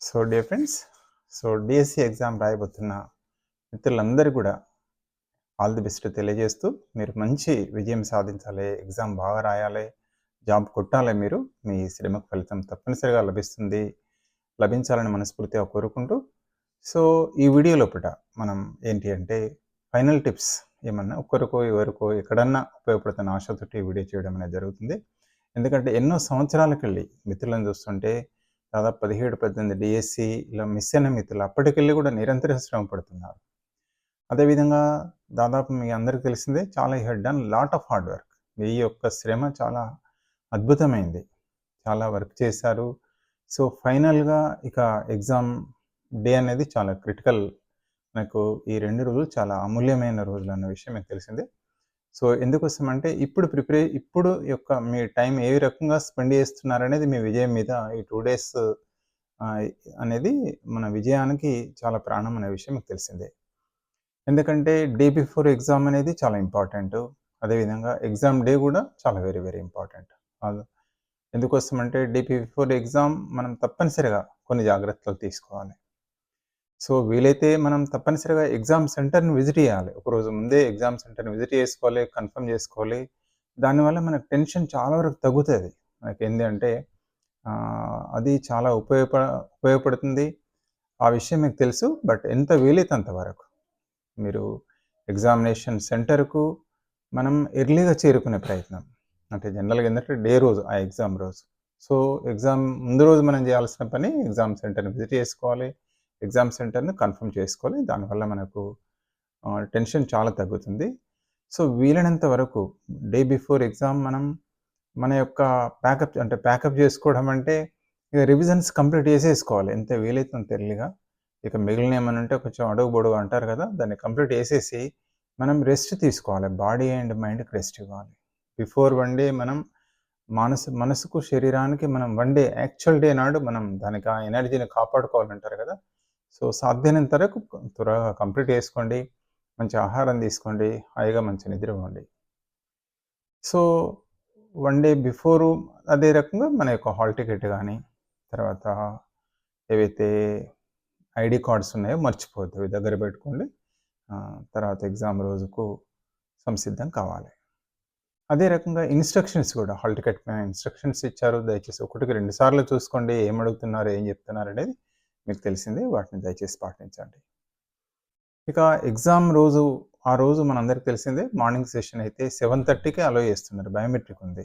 So dear friends so DSC exam రాయబోతున్న మిత్రులందరూ కూడా all the best తెలియజేస్తూ మీరు మంచి విజయం సాధించాలి ఎగ్జామ్ బాగా రాయాలి జాబ్ కొట్టాలి మీరు మీ శ్రమకు ఫలితం తప్పనిసరిగా లభిస్తుంది లభించాలని మనస్ఫూర్తిగా కోరుకుంటూ సో ఈ వీడియో లోపల మనం ఏంటి అంటే ఫైనల్ టిప్స్ ఏమన్నా ఒక్కరికో ఎవరికో ఎక్కడన్నా ఉపయోగపడుతున్న ఆశతోటి ఈ వీడియో చేయడం అనేది జరుగుతుంది. ఎందుకంటే ఎన్నో సంవత్సరాలకు వెళ్ళి మిత్రులను చూస్తుంటే దాదాపు పదిహేడు పద్దెనిమిది డిఎస్సి ఇలా మిస్ అయిన మిత్రులు అప్పటికెళ్ళి కూడా నిరంతర శ్రమ పడుతున్నారు. అదేవిధంగా దాదాపు మీ అందరికీ తెలిసిందే చాలా had done lot of hard work. మీ యొక్క శ్రమ చాలా అద్భుతమైంది. చాలా వర్క్ చేశారు. సో ఫైనల్గా ఇక ఎగ్జామ్ డే అనేది చాలా క్రిటికల్. నాకు ఈ రెండు రోజులు చాలా అమూల్యమైన రోజులు అన్న విషయం మీకు తెలిసిందే. సో ఎందుకోసం అంటే ఇప్పుడు ప్రిపేర్ ఇప్పుడు యొక్క మీ టైం ఏ రకంగా స్పెండ్ చేస్తున్నారనేది మీ విజయం మీద ఈ టూ డేస్ అనేది మన విజయానికి చాలా ప్రాణం అనే విషయం మీకు తెలిసిందే. ఎందుకంటే డే బిఫోర్ ఎగ్జామ్ అనేది చాలా ఇంపార్టెంట్. అదేవిధంగా ఎగ్జామ్ డే కూడా చాలా వెరీ వెరీ ఇంపార్టెంట్. ఎందుకోసం అంటే డే బిఫోర్ ఎగ్జామ్ మనం తప్పనిసరిగా కొన్ని జాగ్రత్తలు తీసుకోవాలి. సో వీలైతే మనం తప్పనిసరిగా ఎగ్జామ్ సెంటర్ని విజిట్ చేయాలి. ఒకరోజు ముందే ఎగ్జామ్ సెంటర్ని విజిట్ చేసుకోవాలి కన్ఫర్మ్ చేసుకోవాలి. దానివల్ల మనకు టెన్షన్ చాలా వరకు తగ్గుతుంది. మనకి ఏంటంటే అంటే అది చాలా ఉపయోగప ఉపయోగపడుతుంది. ఆ విషయం మీకు తెలుసు బట్ ఎంత వీలైతే అంతవరకు మీరు ఎగ్జామినేషన్ సెంటర్కు మనం ఎర్లీగా చేరుకునే ప్రయత్నం. అంటే జనరల్గా ఏంటంటే డే రోజు ఆ ఎగ్జామ్ రోజు. సో ఎగ్జామ్ ముందు రోజు మనం చేయాల్సిన పని ఎగ్జామ్ సెంటర్ని విజిట్ చేసుకోవాలి. ఎగ్జామ్ సెంటర్ని కన్ఫర్మ్ చేసుకోవాలి. దానివల్ల మనకు టెన్షన్ చాలా తగ్గుతుంది. సో వీలైనంత వరకు డే బిఫోర్ ఎగ్జామ్ మనం మన యొక్క ప్యాకప్ అంటే ప్యాకప్ చేసుకోవడం అంటే ఇక రివిజన్స్ కంప్లీట్ చేసేసుకోవాలి. ఎంత వీలైతే అంత ఎర్లీగా ఇక మిగిలిన ఏమైనా ఉంటే కొంచెం అడుగు బొడుగు అంటారు కదా దాన్ని కంప్లీట్ చేసేసి మనం రెస్ట్ తీసుకోవాలి. బాడీ అండ్ మైండ్కి రెస్ట్ ఇవ్వాలి. బిఫోర్ వన్ డే మనం మనసు మనసుకు శరీరానికి మనం వన్ డే యాక్చువల్ డే నాడు మనం దానికి ఆ ఎనర్జీని కాపాడుకోవాలంటారు కదా సో సాధ్యమైనంత వరకు త్వరగా కంప్లీట్ చేసుకోండి. మంచి ఆహారం తీసుకోండి. హాయిగా మంచి నిద్ర ఇవ్వండి సో వన్ డే బిఫోరు అదే రకంగా మన యొక్క హాల్ టికెట్ కానీ తర్వాత ఏవైతే ఐడి కార్డ్స్ ఉన్నాయో మర్చిపోవద్దు. అవి దగ్గర పెట్టుకోండి. తర్వాత ఎగ్జామ్ రోజుకు సంసిద్ధం కావాలి. అదే రకంగా ఇన్స్ట్రక్షన్స్ కూడా హాల్ టికెట్ పైన ఇన్స్ట్రక్షన్స్ ఇచ్చారు. దయచేసి ఒకటికి రెండు సార్లు చూసుకోండి. ఏం అడుగుతున్నారు? ఏం చెప్తున్నారు? అనేది మీకు తెలిసిందే వాటిని దయచేసి పాటించండి. ఇక ఎగ్జామ్ రోజు ఆ రోజు మనందరికి తెలిసిందే మార్నింగ్ సెషన్ అయితే సెవెన్ థర్టీకి అలో చేస్తున్నారు బయోమెట్రిక్ ఉంది.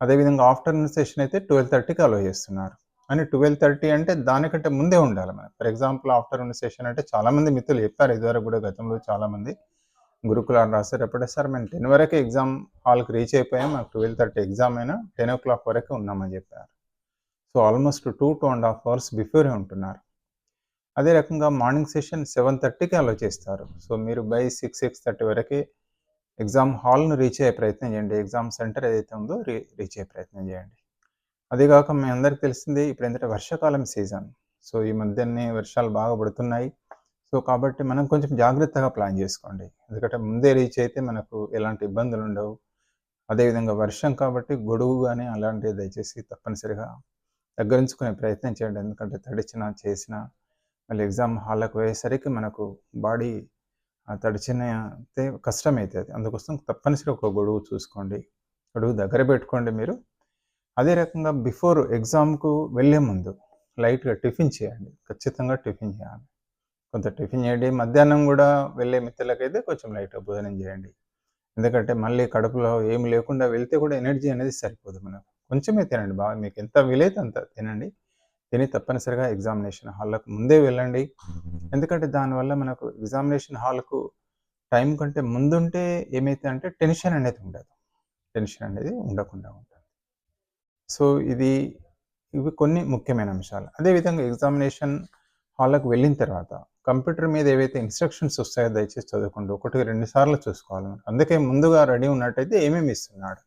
అదేవిధంగా ఆఫ్టర్నూన్ సెషన్ అయితే ట్వెల్వ్ థర్టీకి అలో చేస్తున్నారు. అని ట్వెల్వ్ థర్టీ అంటే దానికంటే ముందే ఉండాలి మనం. ఫర్ ఎగ్జాంపుల్ ఆఫ్టర్నూన్ సెషన్ అంటే చాలామంది మిత్రులు చెప్పారు ఇదివరకు కూడా గతంలో చాలామంది గురుకులాలు రాశారు ఎప్పుడే సార్ మేము టెన్ వరకు ఎగ్జామ్ హాల్కి రీచ్ అయిపోయాం మాకు ట్వెల్వ్ థర్టీ ఎగ్జామ్ అయినా టెన్ ఓ క్లాక్ వరకు ఉన్నామని చెప్పారు. So almost two two and half hours before ఉంటున్నారు. అదే రకంగా మార్నింగ్ సెషన్ సెవెన్ థర్టీకి అలో చేస్తారు. సో మీరు బై సిక్స్ సిక్స్ థర్టీ వరకే ఎగ్జామ్ హాల్ను రీచ్ అయ్యే ప్రయత్నం చేయండి. ఎగ్జామ్ సెంటర్ ఏదైతే ఉందో రీ రీచ్ అయ్యే ప్రయత్నం చేయండి. అదేగాక మీ అందరికి తెలిసింది ఇప్పుడు ఏంటంటే వర్షాకాలం సీజన్. సో ఈ మధ్యనే వర్షాలు బాగా పడుతున్నాయి. సో కాబట్టి మనం కొంచెం జాగ్రత్తగా ప్లాన్ చేసుకోండి. ఎందుకంటే ముందే రీచ్ అయితే మనకు ఎలాంటి ఇబ్బందులు ఉండవు. అదేవిధంగా వర్షం కాబట్టి గొడుగు కానీ అలాంటివి దయచేసి తప్పనిసరిగా దగ్గరించుకునే ప్రయత్నం చేయండి. ఎందుకంటే తడిచిన చేసిన మళ్ళీ ఎగ్జామ్ హాల్లోకి పోయేసరికి మనకు బాడీ తడిచిన అయితే కష్టమవుతుంది అందుకోసం తప్పనిసరిగా ఒక గొడుగు చూసుకోండి. గొడుగు దగ్గర పెట్టుకోండి మీరు. అదే రకంగా బిఫోర్ ఎగ్జామ్కు వెళ్ళే ముందు లైట్గా టిఫిన్ చేయండి. ఖచ్చితంగా టిఫిన్ చేయాలి. కొంత టిఫిన్ చేయండి. మధ్యాహ్నం కూడా వెళ్ళే మిత్రులకైతే కొంచెం లైట్గా భోజనం చేయండి. ఎందుకంటే మళ్ళీ కడుపులో ఏమి లేకుండా వెళ్తే కూడా ఎనర్జీ అనేది సరిపోదు మనకు. కొంచెమే తినండి. బాగా మీకు ఎంత వీలైతే అంత తినండి. తిని తప్పనిసరిగా ఎగ్జామినేషన్ హాల్లకు ముందే వెళ్ళండి. ఎందుకంటే దానివల్ల మనకు ఎగ్జామినేషన్ హాల్కు టైం కంటే ముందుంటే ఏమైతే అంటే టెన్షన్ అనేది ఉండదు. టెన్షన్ అనేది ఉండకుండా ఉంటుంది. సో ఇది ఇవి కొన్ని ముఖ్యమైన అంశాలు. అదేవిధంగా ఎగ్జామినేషన్ హాల్కి వెళ్ళిన తర్వాత కంప్యూటర్ మీద ఏవైతే ఇన్స్ట్రక్షన్స్ వస్తాయో దయచేసి చదువుకోండి. ఒకటికి రెండు సార్లు చూసుకోవాలి. అందుకే ముందుగా రెడీ ఉన్నట్టయితే ఏమేమి ఇస్తున్నాడు?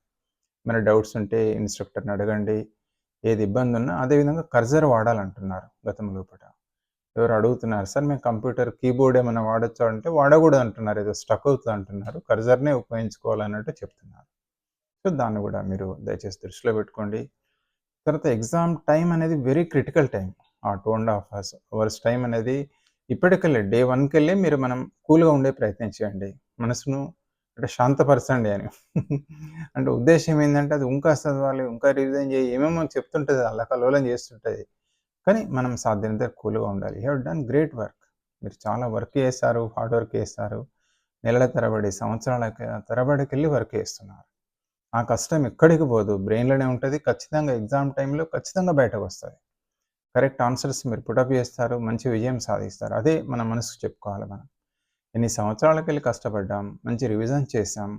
మన డౌట్స్ ఉంటే ఇన్స్ట్రక్టర్ని అడగండి. ఏది ఇబ్బంది ఉన్నా అదేవిధంగా కర్జర్ వాడాలంటున్నారు గతం లోపల. ఎవరు అడుగుతున్నారు సార్ మేము కంప్యూటర్ కీబోర్డ్ ఏమైనా వాడచ్చా? అంటే వాడకూడదు అంటున్నారు ఏదో స్టక్ అవుతుంది అంటున్నారు కర్జర్నే ఉపయోగించుకోవాలన్నట్టు చెప్తున్నారు. సో దాన్ని కూడా మీరు దయచేసి దృష్టిలో పెట్టుకోండి. తర్వాత ఎగ్జామ్ టైం అనేది వెరీ క్రిటికల్ టైం. ఆ two and half hours hours time అనేది ఇప్పటికెళ్ళే డే వన్కెళ్ళే మీరు మనం కూల్గా ఉండే ప్రయత్నం చేయండి. మనసును అంటే శాంతపరచండి అని. అంటే ఉద్దేశం ఏంటంటే అది ఇంకా చదవాలి ఇంకా రివిజన్ చేయి ఏమేమో చెప్తుంటుంది అల్లకల్లోలం చేస్తుంటుంది. కానీ మనం సాధ్యమైనంత కూల్గా ఉండాలి. హ్యావ్ డన్ గ్రేట్ వర్క్ మీరు చాలా వర్క్ చేస్తారు హార్డ్ వర్క్ చేస్తారు నెలల తరబడి సంవత్సరాల తరబడికి వెళ్ళి వర్క్ చేస్తున్నారు. ఆ కష్టం ఎక్కడికి పోదు. బ్రెయిన్లోనే ఉంటుంది. ఖచ్చితంగా ఎగ్జామ్ టైంలో ఖచ్చితంగా బయటకు వస్తుంది. కరెక్ట్ ఆన్సర్స్ మీరు పుటప్ చేస్తారు. మంచి విజయం సాధిస్తారు. అదే మన మనసుకు చెప్పుకోవాలి మనం. ఎన్ని సంవత్సరాలకి వెళ్ళి కష్టపడ్డాం మంచి రివిజన్ చేసాం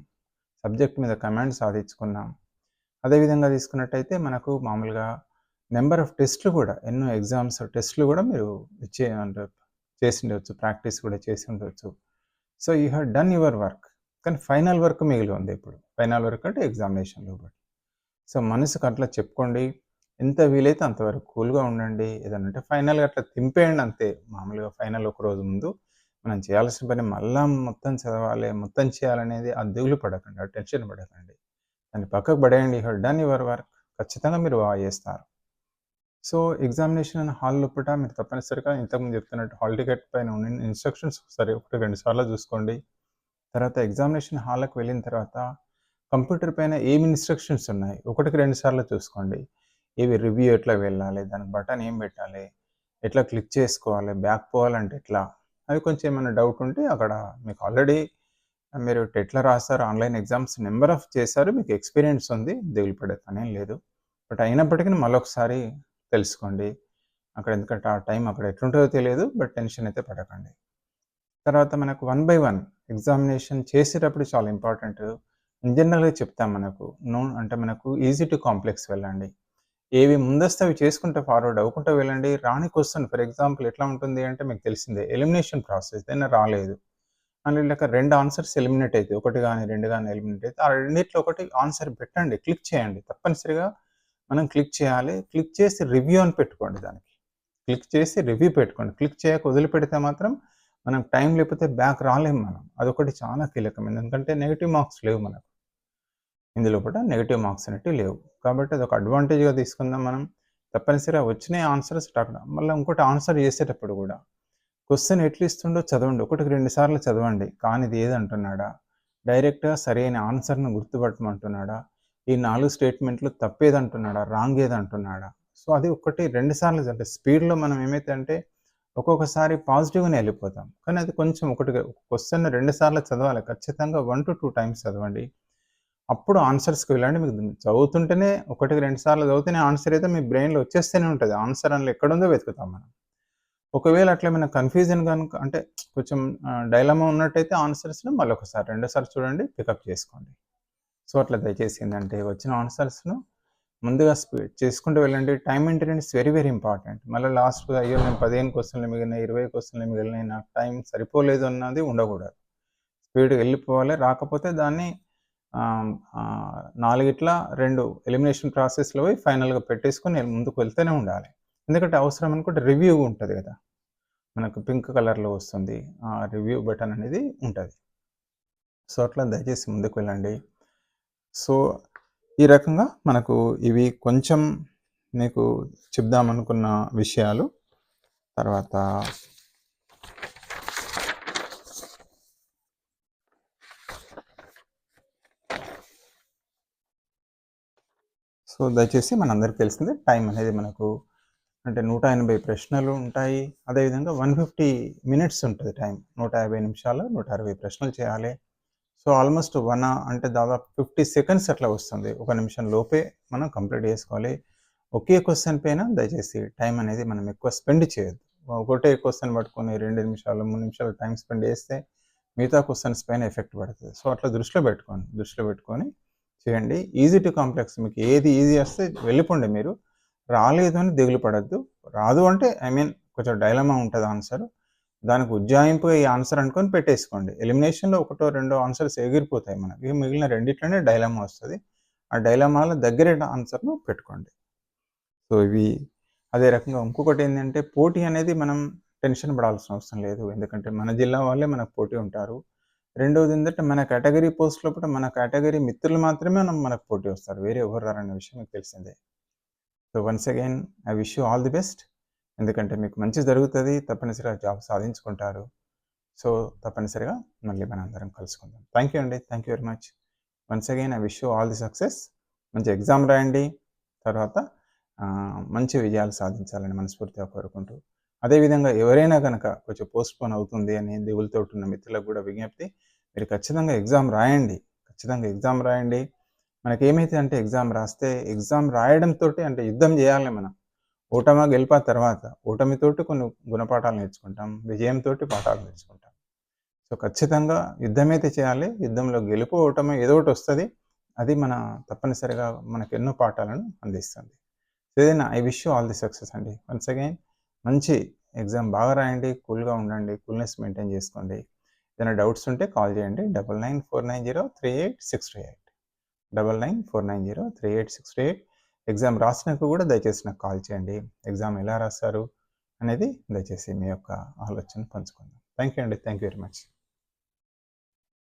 సబ్జెక్ట్ మీద కమాండ్ సాధించుకున్నాం. అదేవిధంగా తీసుకున్నట్టయితే మనకు మామూలుగా నెంబర్ ఆఫ్ టెస్ట్లు కూడా ఎన్నో ఎగ్జామ్స్ టెస్ట్లు కూడా మీరు ఇచ్చే అంటే చేసి ఉండవచ్చు ప్రాక్టీస్ కూడా చేసి ఉండవచ్చు so you have done your work కానీ ఫైనల్ వర్క్ మిగిలి ఉంది ఇప్పుడు. ఫైనల్ వర్క్ అంటే ఎగ్జామినేషన్లో బట్టి సో మనసుకు అట్లా చెప్పుకోండి ఎంత వీలైతే అంతవరకు కూల్గా ఉండండి ఏదన్నంటే ఫైనల్గా అట్లా తింపేయండి అంతే. మామూలుగా ఫైనల్ ఒక రోజు ముందు మనం చేయాల్సిన పని మళ్ళా మొత్తం చదవాలి మొత్తం చేయాలనేది ఆ దిగులు పడకండి ఆ టెన్షన్ పడకండి. దాన్ని పక్కకు పడేయండి హెడ్ డన్ యువర్ వర్క్ ఖచ్చితంగా మీరు బాగా చేస్తారు. సో ఎగ్జామినేషన్ హాల్ లోపల మీరు తప్పనిసరిగా ఇంతకుముందు చెప్తున్నట్టు హాల్ టికెట్ పైన ఉన్న ఇన్స్ట్రక్షన్స్ ఒకసారి ఒకటి రెండు సార్లు చూసుకోండి. తర్వాత ఎగ్జామినేషన్ హాల్కి వెళ్ళిన తర్వాత కంప్యూటర్ పైన ఏమి ఇన్స్ట్రక్షన్స్ ఉన్నాయి ఒకటికి రెండు సార్లు చూసుకోండి. ఏవి రివ్యూ ఎట్లా వెళ్ళాలి దానికి బటన్ ఏం పెట్టాలి ఎట్లా క్లిక్ చేసుకోవాలి బ్యాక్ పోవాలంటే ఎట్లా? అవి కొంచెం ఏమైనా డౌట్ ఉంటే అక్కడ మీకు ఆల్రెడీ మీరు టెట్లా రాస్తారు ఆన్లైన్ ఎగ్జామ్స్ నెంబర్ ఆఫ్ చేశారు మీకు ఎక్స్పీరియన్స్ ఉంది దిగులు పడే పనేం లేదు. బట్ అయినప్పటికీ మళ్ళొకసారి తెలుసుకోండి. అక్కడ ఎందుకంటే ఆ టైం అక్కడ ఎట్లుంటుందో తెలియదు బట్ టెన్షన్ అయితే పడకండి. తర్వాత మనకు వన్ బై వన్ ఎగ్జామినేషన్ చేసేటప్పుడు చాలా ఇంపార్టెంట్ ఇన్ జనరల్గా చెప్తాం మనకు నో అంటే మనకు ఈజీ టు కాంప్లెక్స్ వెళ్ళండి. ఏవి ముందస్తు అవి చేసుకుంటే ఫార్వర్డ్ అవ్వకుండా వెళ్ళండి. రాని క్వశ్చన్ ఫర్ ఎగ్జాంపుల్ ఎట్లా ఉంటుంది అంటే మీకు తెలిసిందే ఎలిమినేషన్ ప్రాసెస్ ఏదైనా రాలేదు. అని లేక రెండు ఆన్సర్స్ ఎలిమినేట్ అయితే ఒకటి కానీ రెండు కానీ ఎలిమినేట్ అయితే ఆ రెండింటిలో ఒకటి ఆన్సర్ పెట్టండి క్లిక్ చేయండి. తప్పనిసరిగా మనం క్లిక్ చేయాలి. క్లిక్ చేసి రివ్యూ అని పెట్టుకోండి దానికి. క్లిక్ చేసి రివ్యూ పెట్టుకోండి. క్లిక్ చేయక వదిలిపెడితే మాత్రం మనం టైం లేకపోతే బ్యాక్ రాలేము మనం. అదొకటి చాలా కీలకం. ఎందుకంటే నెగిటివ్ మార్క్స్ లేవు మనకు. ఇందులో కూడా నెగిటివ్ మార్క్స్ అనేవి లేవు. కాబట్టి అది ఒక అడ్వాంటేజ్గా తీసుకుందాం మనం. తప్పనిసరిగా వచ్చిన ఆన్సర్స్ అక్కడ మళ్ళీ ఇంకోటి ఆన్సర్ చేసేటప్పుడు కూడా క్వశ్చన్ ఎట్లా ఇస్తుండో చదవండి. ఒకటికి రెండు సార్లు చదవండి. కానీ ఇది ఏది అంటున్నాడా డైరెక్ట్గా సరైన ఆన్సర్ను గుర్తుపట్టమంటున్నాడా? ఈ నాలుగు స్టేట్మెంట్లు తప్పేది అంటున్నాడా రాంగ్ ఏది అంటున్నాడా సో అది ఒకటి రెండు సార్లు అంటే స్పీడ్లో మనం ఏమైతే అంటే ఒక్కొక్కసారి పాజిటివ్గానే వెళ్ళిపోతాం. కానీ అది కొంచెం ఒకటి క్వశ్చన్ రెండు సార్లు చదవాలి. ఖచ్చితంగా వన్ టు టూ టైమ్స్ చదవండి. అప్పుడు ఆన్సర్స్కి వెళ్ళండి మీకు చదువుతుంటేనే ఒకటికి రెండు సార్లు చదివితేనే ఆన్సర్ అయితే మీ బ్రెయిన్లో వచ్చేస్తూనే ఉంటుంది. ఆన్సర్ అని ఎక్కడుందో వెతుకుతాం మనం. ఒకవేళ అట్లా ఏమైనా కన్ఫ్యూజన్ కనుక అంటే కొంచెం డైలమా ఉన్నట్టయితే ఆన్సర్స్ని మళ్ళీ ఒకసారి రెండోసారి చూడండి పికప్ చేసుకోండి. సో అట్లా దయచేసి ఏంటంటే వచ్చిన ఆన్సర్స్ను ముందుగా స్పీడ్ చేసుకుంటూ వెళ్ళండి. Time maintenance very very important మళ్ళీ లాస్ట్ అయ్యో నేను పదిహేను క్వశ్చన్లు మిగిలిన ఇరవై క్వశ్చన్లు మిగిలిన నాకు టైం సరిపోలేదు అన్నది ఉండకూడదు స్పీడ్గా వెళ్ళిపోవాలి. రాకపోతే దాన్ని నాలుగిట్ల రెండు ఎలిమినేషన్ ప్రాసెస్లో పోయి ఫైనల్గా పెట్టేసుకొని ముందుకు వెళ్తూనే ఉండాలి. ఎందుకంటే అవసరం అనుకుంటే రివ్యూ ఉంటుంది కదా. మనకు పింక్ కలర్లో వస్తుంది. ఆ రివ్యూ బటన్ అనేది ఉంటుంది. సో అట్లా దయచేసి ముందుకు వెళ్ళండి. సో ఈ రకంగా మనకు ఇవి కొంచెం మీకు చెప్దామనుకున్న విషయాలు. తర్వాత సో దయచేసి మనందరికీ తెలిసిందే టైం అనేది మనకు అంటే నూట ఎనభై ప్రశ్నలు ఉంటాయి. అదేవిధంగా వన్ ఫిఫ్టీ మినిట్స్ ఉంటుంది టైం. నూట యాభై నిమిషాలు నూట అరవై ప్రశ్నలు చేయాలి. సో ఆల్మోస్ట్ వన్ అంటే దాదాపు ఫిఫ్టీ సెకండ్స్ అట్లా వస్తుంది. ఒక నిమిషం లోపే మనం కంప్లీట్ చేసుకోవాలి. ఒకే క్వశ్చన్ పైన దయచేసి టైం అనేది మనం ఎక్కువ స్పెండ్ చేయొద్దు. ఒకటే క్వశ్చన్ పట్టుకొని రెండు నిమిషాలు మూడు నిమిషాలు టైం స్పెండ్ చేస్తే మిగతా క్వశ్చన్స్ పైన ఎఫెక్ట్ పడుతుంది. సో అట్లా దృష్టిలో పెట్టుకోండి. దృష్టిలో పెట్టుకొని చేయండి. ఈజీ టు కాంప్లెక్స్ మీకు ఏది ఈజీ వస్తే వెళ్ళిపోండి మీరు. రాలేదు అని దిగులు పడద్దు. రాదు అంటే ఐ మీన్ కొంచెం డైలమా ఉంటుంది ఆన్సర్ దానికి ఉజ్జాయింపు ఈ ఆన్సర్ అనుకొని పెట్టేసుకోండి. ఎలిమినేషన్లో ఒకటో రెండో ఆన్సర్స్ ఎగిరిపోతాయి మనకి. మిగిలిన రెండిట్లోనే డైలమా వస్తుంది. ఆ డైలమాల దగ్గర ఆన్సర్ను పెట్టుకోండి. సో ఇవి అదే రకంగా ఇంకొకటి ఏంటంటే పోటీ అనేది మనం టెన్షన్ పడాల్సిన అవసరం లేదు. ఎందుకంటే మన జిల్లా వాళ్ళే మనకు పోటీ ఉంటారు. రెండవది ఏంటంటే మన కేటగిరీ పోస్ట్లో కూడా మన కేటగిరీ మిత్రులు మాత్రమే మనం మనకు పోటీ వస్తారు వేరే ఎవరు రారనే విషయం మీకు తెలిసిందే. So once again I wish you all the best ఎందుకంటే మీకు మంచి జరుగుతుంది. తప్పనిసరిగా జాబ్ సాధించుకుంటారు. సో తప్పనిసరిగా మళ్ళీ మనం అందరం కలుసుకుందాం. థ్యాంక్ యూ అండి. Thank you very much once again I wish you all the success మంచి ఎగ్జామ్ రాయండి. తర్వాత మంచి విజయాలు సాధించాలని మనస్ఫూర్తిగా కోరుకుంటూ అదేవిధంగా ఎవరైనా కనుక కొంచెం పోస్ట్పోన్ అవుతుంది అని దిగులతో ఉన్న మిత్రులకు కూడా విజ్ఞప్తి మీరు ఖచ్చితంగా ఎగ్జామ్ రాయండి. ఖచ్చితంగా ఎగ్జామ్ రాయండి. మనకి ఏమైతే అంటే ఎగ్జామ్ రాస్తే ఎగ్జామ్ రాయడంతో అంటే యుద్ధం చేయాలి మనం. ఓటమి గెలిపా తర్వాత ఓటమితోటి కొన్ని గుణపాఠాలు నేర్చుకుంటాం విజయంతో పాఠాలు నేర్చుకుంటాం. సో ఖచ్చితంగా యుద్ధం అయితే చేయాలి యుద్ధంలో గెలుపు ఓటమి ఏదో ఒకటి వస్తుంది. అది మన తప్పనిసరిగా మనకు ఎన్నో పాఠాలను అందిస్తుంది. ఏదైనా I wish all the success అండి. వన్స్ అగైన్ మంచి ఎగ్జామ్ బాగా రాయండి కూల్గా ఉండండి కూల్నెస్ మెయింటైన్ చేసుకోండి. ఏదైనా డౌట్స్ ఉంటే కాల్ చేయండి. Double nine four nine zero three eight six two eight. Double nine four nine zero three eight six two eight. Exam రాసినాక కూడా దయచేసి నాకు కాల్ చేయండి. ఎగ్జామ్ ఎలా రాస్తారు అనేది దయచేసి మీ యొక్క ఆలోచన పంచుకుందాం. థ్యాంక్ యూ అండి. Thank you very much.